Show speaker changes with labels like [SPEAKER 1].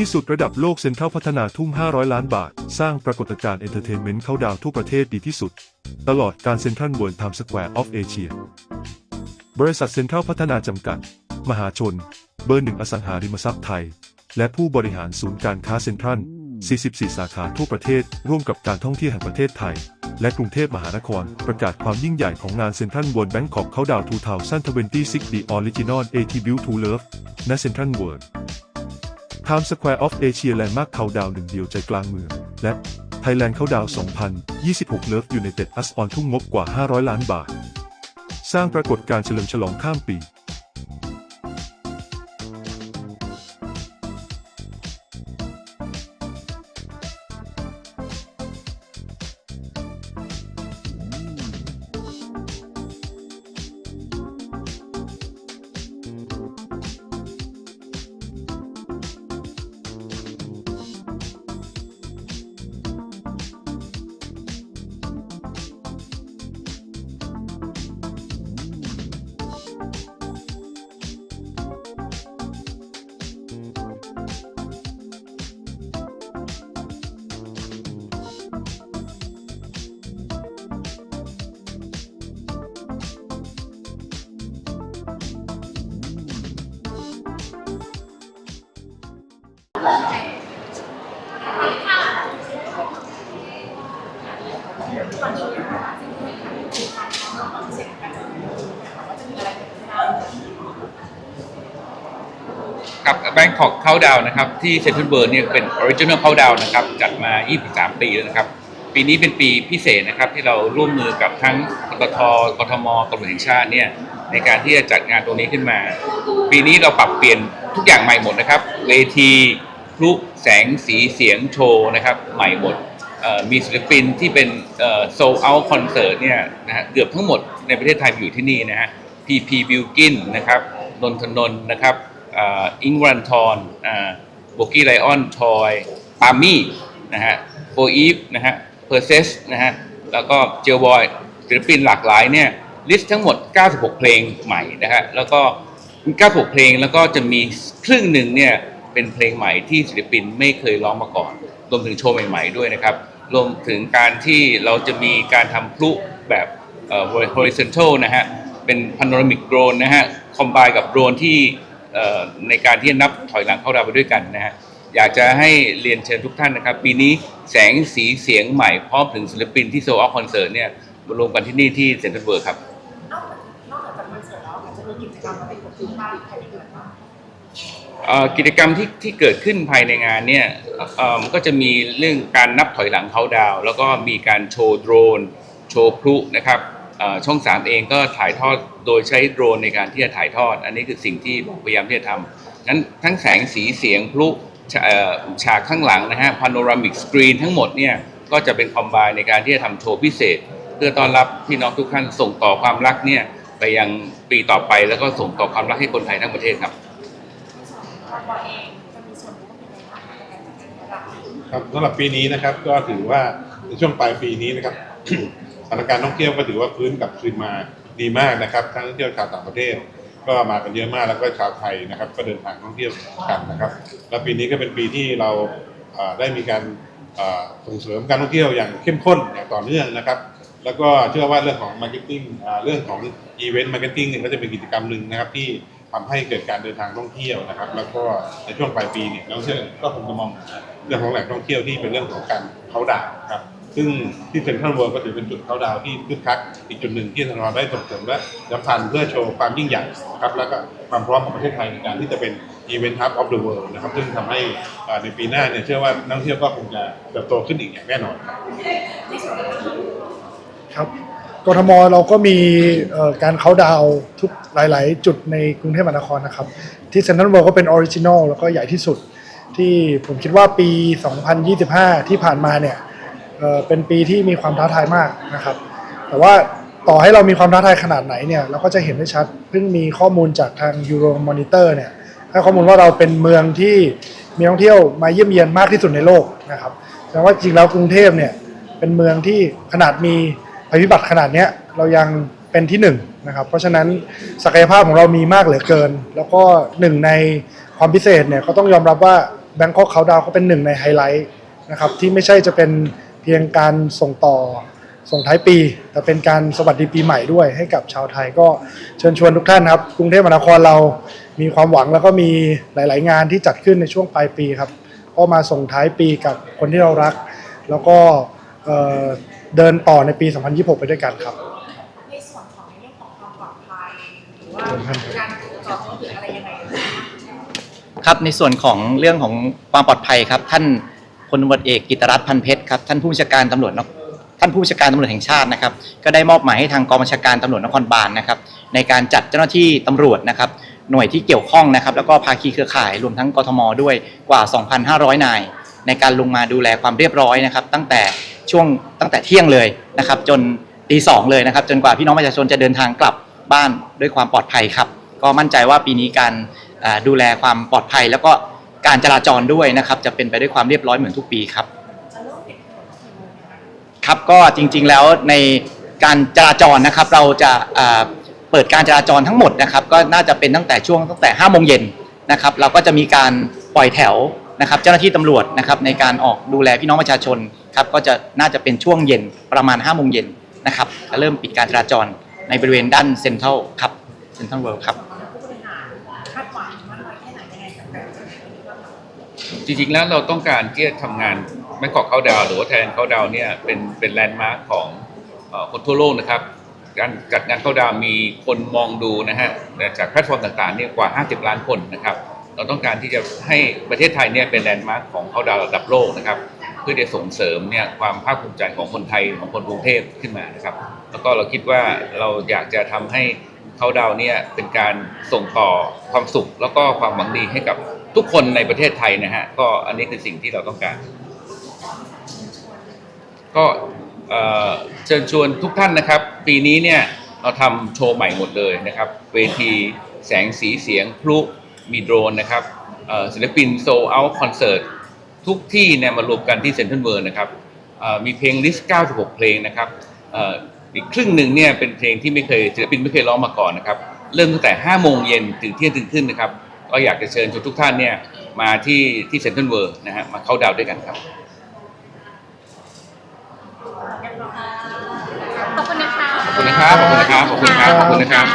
[SPEAKER 1] ที่สุดระดับโลกเซ็นทรัลพัฒนาทุ่ม 500 ล้านบาท สร้างปรากฏการณ์เอนเตอร์เทนเมนต์เข้าดาวทั่วประเทศดีที่สุด ตลอดการเซ็นทรัลเวิลด์ไทม์สแควร์ออฟเอเชียบริษัทเซ็นทรัลพัฒนาจำกัด มหาชน เบอร์หนึ่งอสังหาริมทรัพย์ไทย และผู้บริหารศูนย์การค้าเซ็นทรัล 44 สาขาทั่วประเทศ ร่วมกับการท่องเที่ยวแห่งประเทศไทย และกรุงเทพมหานคร ประกาศความยิ่งใหญ่ของงานเซ็นทรัลเวิลด์แบงคอกเขาดาว2026 The Original Attribute to Love ณเซ็นทรัลเวิลด์ Times Square of Asia Landmark เขาดาวหนึ่งเดียวใจกลางเมือง และ Thailand เขาดาว 2026 Love United Us on ทุ่งงบกว่า 500 ล้านบาท สร้างปรากฏการณ์เฉลิมฉลองข้ามปี
[SPEAKER 2] ครับแบงคอกเข้าดาวนะครับที่เซนทรัลเวิร์เนี่ยเป็นออริจิน l ลเข้าดาวนะครับจัดมา 23 ปีแล้วนะครับ ปีนี้เป็นปีพิเศษนะครับที่เราร่วมมือกับทั้งปตทกทมตำรวจแห่งชาติเนี่ยในการที่จะจัดงานตรงนี้ขึ้นมา ปีนี้เราปรับเปลี่ยนทุกอย่างใหม่หมดนะครับ เวทีพลุแสงสีเสียงโชว์นะครับ ใหม่หมด มีศิลปินที่เป็นโซลเอาคอนเสิร์ตเนี่ยนะฮะเกือบทั้งหมดในประเทศไทยอยู่ที่นี่นะฮะพีพีบิวกินนะครับนนทนนนะครับอิงรันทอนโบกี้ไลออนทอยปามี่นะฮะโฟอีฟนะฮะเพอร์เซสนะฮะแล้วก็เจลบอยศิลปินหลากหลายเนี่ยลิสต์ทั้งหมด 96 เพลงใหม่นะฮะแล้วก็96 เพลงแล้วก็จะมีครึ่งหนึ่งเนี่ยเป็นเพลงใหม่ที่ศิลปินไม่เคยร้องมาก่อน รวมถึงโชว์ใหม่ ๆด้วยนะครับ รวมถึงการที่เราจะมีการทำพลุแบบเอ่อ horizontal นะฮะ เป็น panoramic drone นะฮะ คอมบกับโดรนที่เอ่อในการที่จะนับถอยหลังเข้าดาวไปด้วยกันนะฮะ อยากจะให้เรียนเชิญทุกท่านนะครับ ปีนี้แสงสีเสียงใหม่พร้อมถึงศิลปินที่โซลคอนเสิร์ตเนี่ยมารวมกันที่นี่ที่เซ็นทรัลเวิร์ครับ
[SPEAKER 3] นอกจากนอกจากคอนเสิร์ตแล้วอาจจะมีกิจกรรมอะไรเกิดขึ้นบ้างภายในงานบ้าง
[SPEAKER 2] เอ่อ กิจกรรมที่ที่เกิดขึ้นภายในงานเนี่ยมันก็จะมีเรื่องการนับถอยหลังเขาดาว แล้วก็มีการโชว์โดรน โชว์พลุนะครับเอ่อช่อง 3 เองก็ถ่ายทอดโดยใช้โดรนในการที่จะถ่ายทอด อันนี้คือสิ่งที่พยายามที่จะทำงั้นทั้งแสงสีเสียงพลุฉากข้างหลังนะฮะพาโนรามิกสกรีนทั้งหมดเนี่ยก็จะเป็นคอมไบในการที่จะทำโชว์พิเศษ เพื่อต้อนรับพี่น้องทุกท่านส่งต่อความรักเนี่ยไปยังปีต่อไปแล้วก็ส่งต่อความรักให้คนไทยทั้งประเทศครับ
[SPEAKER 3] ทางเองจะมีส่วนร่วมในการจัดการจัดการ
[SPEAKER 4] ครับสำหรับปีนี้นะครับก็ถือว่าในช่วงปลายปีนี้นะครับ สถานการณ์ท่องเที่ยวก็ถือว่าฟื้นกลับคืนมาดีมากนะครับทั้งท่องเที่ยวชาวต่างประเทศ ก็มากันเยอะมากแล้วก็ชาวไทยนะครับ ก็เดินทางท่องเที่ยวกันนะครับ แล้วปีนี้ก็เป็นปีที่เราได้มีการส่งเสริมการท่องเที่ยวอย่างเข้มข้นอย่างต่อเนื่องนะครับแล้วก็เชื่อว่าเรื่องของมาร์เก็ตติ้งเรื่องของอีเวนต์มาร์เก็ตติ้งเนี่ยก็จะเป็นกิจกรรมหนึ่งนะครับที่ ทำให้เกิดการเดินทางท่องเที่ยวนะครับ แล้วก็ในช่วงปลายปีเนี่ยนักท่องเที่ยวก็คงจะมองหาเรื่องของแหล่งท่องเที่ยวที่เป็นเรื่องของการเขาดาวน์ครับซึ่งที่เซ็นทรัลเวิลด์ก็ถือเป็นจุดเขาดาวน์ที่คึกคักอีกจุดหนึ่งที่เราได้ส่งเสริมและย้ำพันเพื่อโชว์ความยิ่งใหญ่นะครับแล้วก็ความพร้อมของประเทศไทยในการที่จะเป็นอีเวนต์ฮับออฟเดอะเวิลด์นะครับซึ่งทำให้อ่าในปีหน้าเนี่ยเชื่อว่านักท่องเที่ยวก็คงจะเติบโตขึ้นอีกอย่างแน่นอนครับ
[SPEAKER 5] ครับ กทมเราก็มีการเขาดาวทุกหลาย ๆ จุดในกรุงเทพมหานครนะครับ ที่เซ็นทรัลเวิลด์ก็เป็นออริจินอลแล้วก็ใหญ่ที่สุด ที่ผมคิดว่าปี 2025 ที่ผ่านมาเนี่ยเอ่อเป็นปีที่มีความท้าทายมากนะครับ แต่ว่าต่อให้เรามีความท้าทายขนาดไหนเนี่ยเราก็จะเห็นได้ชัด เพิ่งมีข้อมูลจากทาง Euro Monitor เนี่ยให้ข้อมูลว่าเราเป็นเมืองที่มีนักท่องเที่ยวมาเยี่ยมเยียนมากที่สุดในโลกนะครับแสดงว่าจริงแล้วกรุงเทพเนี่ยเป็นเมืองที่ขนาดมี ภัยพิบัติขนาดเนี้ยเรายังเป็นที่หนึ่งนะครับ เพราะฉะนั้นศักยภาพของเรามีมากเหลือเกิน แล้วก็หนึ่งในความพิเศษเนี่ยก็ต้องยอมรับว่าแบงคอกเขาดาวก็เป็นหนึ่งในไฮไลท์นะครับที่ไม่ใช่จะเป็นเพียงการส่งต่อส่งท้ายปี แต่เป็นการสวัสดีปีใหม่ด้วยให้กับชาวไทยก็เชิญชวนทุกท่านครับ กรุงเทพมหานครเรามีความหวังแล้วก็มีหลาย ๆ งานที่จัดขึ้นในช่วงปลายปีครับก็มาส่งท้ายปีกับคนที่เรารัก แล้วก็ เดินต่อในปี 2026 ไปด้วยกันครับ
[SPEAKER 3] ในส่วนของเรื่องของความปลอดภัยหรือว่าการตรวจสอบหรืออะไรยังไง
[SPEAKER 6] ครับในส่วนของเรื่องของความปลอดภัยครับ ท่านพลตำรวจเอกกิตรัตน์พันเพชรครับท่านผู้บัญชาการตำรวจนคท่านผู้บัญชาการตำรวจแห่งชาตินะครับ ก็ได้มอบหมายให้ทางกองบัญชาการตำรวจนครบาลนะครับ ในการจัดเจ้าหน้าที่ตำรวจนะครับ หน่วยที่เกี่ยวข้องนะครับ แล้วก็ภาคีเครือข่ายรวมทั้งกทมด้วยกว่า 2,500 นาย ในการลงมาดูแลความเรียบร้อยนะครับ ตั้งแต่ ช่วงตั้งแต่เที่ยงเลยนะครับจนตีสองเลยนะครับจนกว่าพี่น้องประชาชนจะเดินทางกลับบ้านด้วยความปลอดภัยครับ ก็มั่นใจว่าปีนี้การดูแลความปลอดภัย แล้วก็การจราจรด้วยนะครับจะเป็นไปด้วยความเรียบร้อยเหมือนทุกปีครับ
[SPEAKER 3] ค
[SPEAKER 6] รับก็จริงๆแล้วในการจราจรนะครับเราจะเปิดการจราจรทั้งหมดนะครับก็น่าจะเป็นตั้งแต่ช่วงตั้งแต่5โมงเย็นนะครับเราก็จะมีการปล่อยแถว นะครับเจ้าหน้าที่ตำรวจนะครับในการออกดูแลพี่น้องประชาชนครับก็จะน่าจะเป็นช่วงเย็นประมาณ5โมงเย็นนะครับจะเริ่มปิดการจราจรในบริเวณด้านเซ็นทรัลครับเซ็นทรัลเวิลด์ครับ
[SPEAKER 3] ผู้บริหารคาดหวังมากน้อยแค่ไหนยังไงกับการจับ
[SPEAKER 2] จริงๆแล้วเราต้องการที่จะทำงานแบงกอกเขาดาวหรือว่าแทนเขาดาวเนี่ยเป็นเป็นแลนด์มาร์คของคนทั่วโลกนะครับการจัดงานเขาดาวมีคนมองดูนะฮะจากแพลตฟอร์มต่างๆเนี่ยกว่า 50 ล้านคนนะครับ เราต้องการที่จะให้ประเทศไทยเนี่ยเป็นแลนด์มาร์คของเขาดาวระดับโลกนะครับ เพื่อจะส่งเสริมเนี่ยความภาคภูมิใจของคนไทยของคนกรุงเทพขึ้นมานะครับ แล้วก็เราคิดว่าเราอยากจะทำให้เขาดาวเนี่ยเป็นการส่งต่อความสุข แล้วก็ความหวังดีให้กับทุกคนในประเทศไทยนะฮะก็อันนี้คือสิ่งที่เราต้องการ ก็เชิญชวนทุกท่านนะครับ ปีนี้เนี่ยเราทำโชว์ใหม่หมดเลยนะครับ เวทีแสงสีเสียงพลุ มีโดรนนะครับเอ่อศิลปินโซเอาคอนเสิร์ตทุกที่เนี่ยมารวมกันที่เซ็นทรัลเวิร์นะครับเอ่อมีเพลงลิสต์ 96 เพลงนะครับเอ่ออีกครึ่งหนึ่งเนี่ยเป็นเพลงที่ไม่เคยศิลปินไม่เคยร้องมาก่อนนะครับ เริ่มตั้งแต่ 5 โมงเย็นถึงเที่ยงถึงขึ้นนะครับ ก็อยากจะเชิญชวนทุกท่านเนี่ยมาที่ที่เซ็นทรัลเวิร์นะฮะมาเข้าดาวน์ด้วยกันครับ
[SPEAKER 3] ขอบคุณนะคะ
[SPEAKER 2] ขอบคุณนะครับ ขอบคุณนะครับ ขอบคุณนะครับ ขอบคุณนะครับ